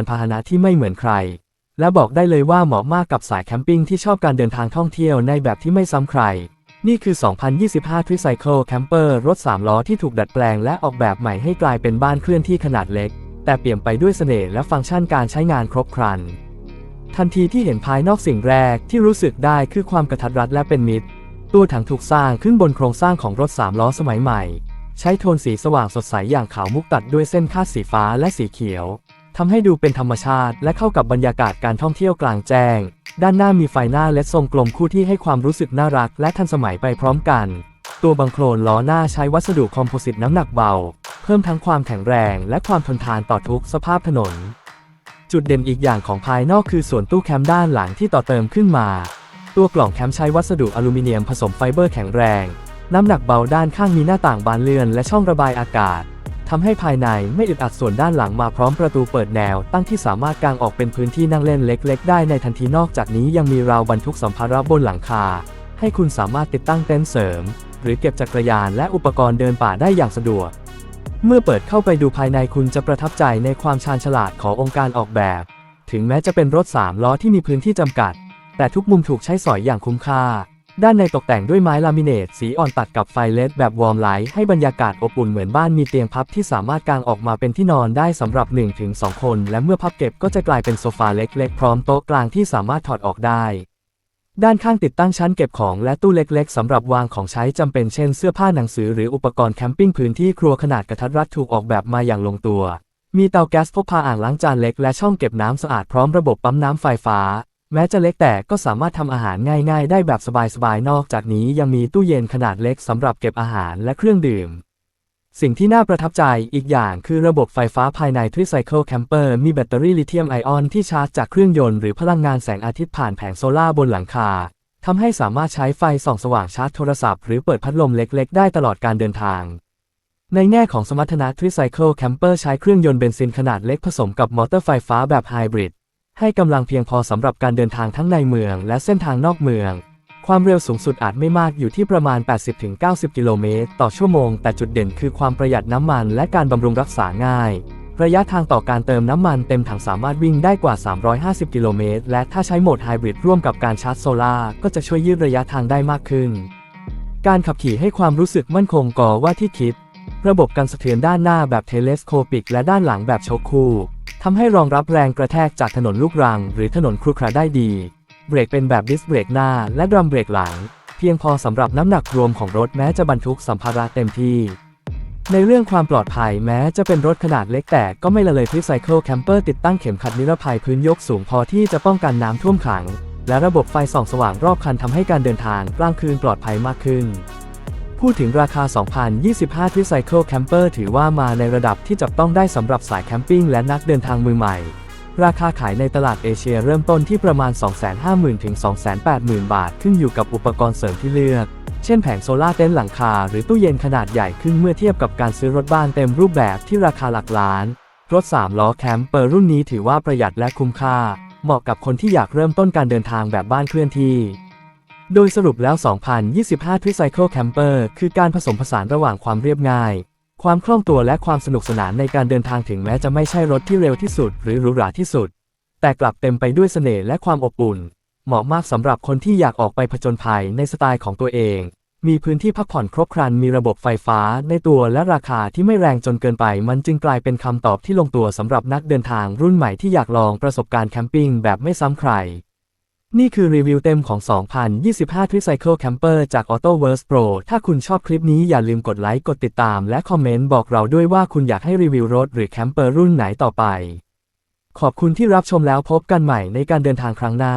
านพาหนะที่ไม่เหมือนใคร และบอกได้เลยว่าเหมาะมากกับสายแคมปิ้งที่ชอบการเดินทางท่องเที่ยวในแบบที่ไม่ซ้ำใคร นี่คือ 2025 Tricycle Camper รถ 3 ล้อที่ถูกดัดแปลงและออกแบบใหม่ให้กลายเป็นบ้านเคลื่อนที่ขนาดเล็ก แต่เปี่ยมไปด้วยเสน่ห์และฟังก์ชันการใช้งานครบครัน ทันทีที่เห็นภายนอกสิ่งแรกที่รู้สึกได้คือความกระทัดรัดและเป็นมิตร ตัวถังถูกสร้างขึ้นบนโครงสร้างของรถ 3 ล้อสมัยใหม่ ใช้โทนสีสว่างสดใสอย่างขาวมุกตัดด้วยเส้นคาดสีฟ้าและสีเขียว ทำให้ดูเป็นธรรมชาติ และเข้ากับบรรยากาศการท่องเที่ยวกลางแจ้ง ด้านหน้ามีไฟหน้าเลดทรงกลมคู่ที่ให้ความรู้สึกน่ารัก และทันสมัยไปพร้อมกัน ตัวบังโคลนล้อหน้าใช้วัสดุคอมโพสิตน้ำหนักเบา เพิ่มทั้งความแข็งแรง และความทนทานต่อทุกสภาพถนน จุดเด่นอีกอย่างของภายนอกคือส่วนตู้แคมป์ด้านหลังที่ต่อเติมขึ้นมา ตัวกล่องแคมป์ใช้วัสดุอลูมิเนียมผสมไฟเบอร์แข็งแรง น้ำหนักเบาด้านข้างมีหน้าต่างบานเลื่อน และช่องระบายอากาศ ทำให้ภายในไม่อึดอัดส่วนด้านหลังมาพร้อมประตูเปิดแนว ตั้งที่สามารถกางออกเป็นพื้นที่นั่งเล่นเล็ก ๆ ได้ในทันทีนอกจากนี้ยังมีราวบรรทุกสัมภาระบนหลังคา ให้คุณสามารถติดตั้งเต็นท์เสริม หรือเก็บจักรยานและอุปกรณ์เดินป่าได้อย่างสะดวก เมื่อเปิดเข้าไปดูภายในคุณจะประทับใจในความชาญฉลาดขององค์การออกแบบ ถึงแม้จะเป็นรถ3ล้อที่มีพื้นที่จำกัด แต่ทุกมุมถูกใช้สอยอย่างคุ้มค่า ด้านในตกแต่งด้วยไม้ลามิเนตสีอ่อนตัดกับไฟเลดแบบวอร์มไลท์ให้บรรยากาศอบอุ่นเหมือนบ้านมีเตียงพับที่สามารถกางออกมาเป็นที่นอนได้สำหรับ 1-2 คน และเมื่อพับเก็บก็จะกลายเป็นโซฟาเล็กๆ พร้อมโต๊ะกลางที่สามารถถอดออกได้ ด้านข้างติดตั้งชั้นเก็บของและตู้เล็กๆสำหรับวางของใช้จำเป็นเช่นเสื้อผ้าหนังสือหรืออุปกรณ์แคมปิ้งพื้นที่ครัวขนาดกระทัดรัดถูกออกแบบมาอย่างลงตัว มีเตาแก๊สพกพาอ่างล้างจานเล็กและช่องเก็บน้ำสะอาดพร้อมระบบปั๊มน้ำไฟฟ้า แม้จะเล็กแต่ก็สามารถทำอาหารง่าย ๆ ได้แบบสบายๆ นอกจากนี้ยังมีตู้เย็นขนาดเล็กสำหรับเก็บอาหารและเครื่องดื่ม สิ่งที่น่าประทับใจอีกอย่างคือระบบไฟฟ้าภายใน Tricycle Camper มีแบตเตอรี่ลิเธียมไอออนที่ชาร์จจากเครื่องยนต์หรือพลังงานแสงอาทิตย์ผ่านแผงโซลาร์บนหลังคาทำให้สามารถใช้ไฟส่องสว่างชาร์จโทรศัพท์หรือเปิดพัดลมเล็ก ๆ ได้ตลอดการเดินทาง ในแง่ของสมรรถนะ Tricycle Camper ใช้เครื่องยนต์เบนซินขนาดเล็กผสมกับมอเตอร์ไฟฟ้าแบบไฮบริด ให้กำลังเพียงพอสำหรับการเดินทางทั้งในเมืองและเส้นทางนอกเมือง ความเร็วสูงสุดอาจไม่มากอยู่ที่ประมาณ 80-90 กิโลเมตรต่อชั่วโมง แต่จุดเด่นคือความประหยัดน้ำมันและการบำรุงรักษาง่าย ระยะทางต่อการเติมน้ำมันเต็มถังสามารถวิ่งได้กว่า 350 กิโลเมตร และถ้าใช้โหมดไฮบริดร่วมกับการชาร์จโซลาร์ก็จะช่วยยืดระยะทางได้มากขึ้น การขับขี่ให้ความรู้สึกมั่นคงก่อว่าที่คิด ระบบกันสะเทือนด้านหน้าแบบเทเลสโคปิก และด้านหลังแบบโชคคู่ ทำให้รองรับแรงกระแทกจากถนนลูกรัง หรือถนนครุขระได้ดี เบรกเป็นแบบดิสเบรกหน้าและดรัมเบรกหลัง เพียงพอสำหรับน้ำหนักรวมของรถแม้จะบรรทุกสัมภาระเต็มที่ ในเรื่องความปลอดภัยแม้จะเป็นรถขนาดเล็กแต่ก็ไม่ละเลย Tricycle Camper ติดตั้งเข็มขัดนิรภัยพื้นยกสูงพอที่จะป้องกันน้ำท่วมขัง และระบบไฟส่องสว่างรอบคันทำให้การเดินทางกลางคืนปลอดภัยมากขึ้น พูดถึงราคา 2025 Tricycle Camper ถือว่ามาในระดับที่จับต้องได้สำหรับสายแคมปิ้งและนักเดินทางมือใหม่ ราคาขายในตลาดเอเชียเริ่มต้นที่ประมาณ 250,000 ถึง 280,000 บาท ขึ้นอยู่กับอุปกรณ์เสริมที่เลือก เช่นแผงโซลาร์เต็นท์หลังคา หรือตู้เย็นขนาดใหญ่ขึ้นเมื่อเทียบกับการซื้อรถบ้านเต็มรูปแบบที่ราคาหลักล้าน รถ 3 ล้อแคมเปอร์รุ่นนี้ถือว่าประหยัดและคุ้มค่า เหมาะกับคนที่อยากเริ่มต้นการเดินทางแบบบ้านเคลื่อนที่ โดยสรุปแล้ว 2025 Tricycle Camper คือการผสมผสานระหว่างความเรียบง่าย ความคล่องตัวและความสนุกสนานในการเดินทางถึงแม้จะไม่ใช่รถที่เร็วที่สุด หรือหรูหราที่สุด แต่กลับเต็มไปด้วยเสน่ห์และความอบอุ่น เหมาะมากสำหรับคนที่อยากออกไปผจญภัยในสไตล์ของตัวเอง มีพื้นที่พักผ่อนครบครันมีระบบไฟฟ้าในตัวและราคาที่ไม่แรงจนเกินไป มันจึงกลายเป็นคำตอบที่ลงตัวสำหรับนักเดินทางรุ่นใหม่ที่อยากลองประสบการณ์แคมปิ้งแบบไม่ซ้ำใคร นี่คือรีวิวเต็มของ 2025 Tricycle Camper จาก AutoWorks Pro ถ้าคุณชอบคลิปนี้อย่าลืมกดไลค์ กดติดตาม และคอมเมนต์บอกเราด้วยว่าคุณอยากให้รีวิวรถหรือแคมเปอร์รุ่นไหนต่อไป ขอบคุณที่รับชมแล้วพบกันใหม่ในการเดินทางครั้งหน้า